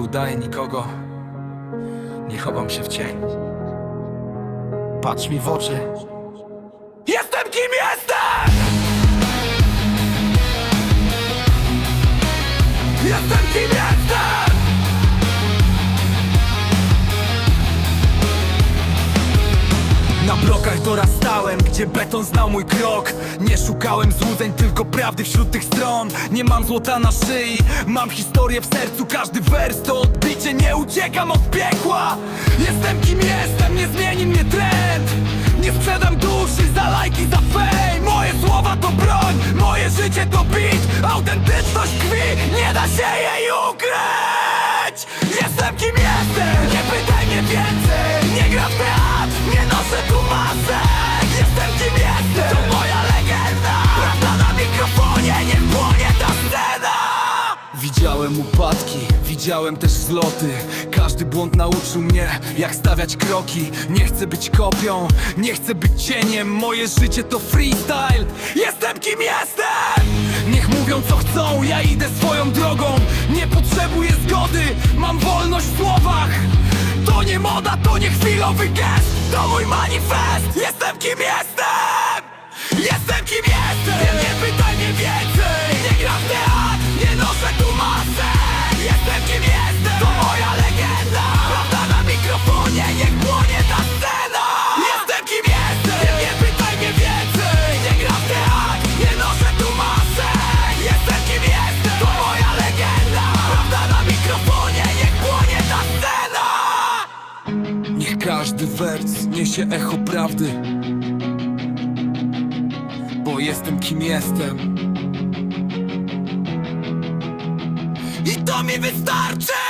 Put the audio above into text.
udaję nikogo Nie chowam się w cień Patrz mi w oczy Jestem kim jestem! Jestem kim jestem! Blokach dorastałem, gdzie beton znał mój krok. Nie szukałem złudzeń, tylko prawdy wśród tych stron. Nie mam złota na szyi, mam historię w sercu Każdy wers to odbicie, nie uciekam od piekła. Jestem kim jestem, nie zmieni mnie trend. Nie sprzedam duszy za lajki, za fame. Moje słowa to broń, moje życie to beat. Autentyczność krwi, nie da się jej ukryć. Jestem kim jestem, nie pytaj mnie więcej Widziałem upadki, widziałem też zloty. Każdy błąd nauczył mnie, jak stawiać kroki. Nie chcę być kopią, nie chcę być cieniem. Moje życie to freestyle, jestem kim jestem! Niech mówią co chcą, ja idę swoją drogą. Nie potrzebuję zgody, mam wolność w słowach. To nie moda, to nie chwilowy gest. To mój manifest, jestem kim jestem! Jestem kim Niech każdy wers niesie echo prawdy bo jestem kim jestem I to mi wystarczy!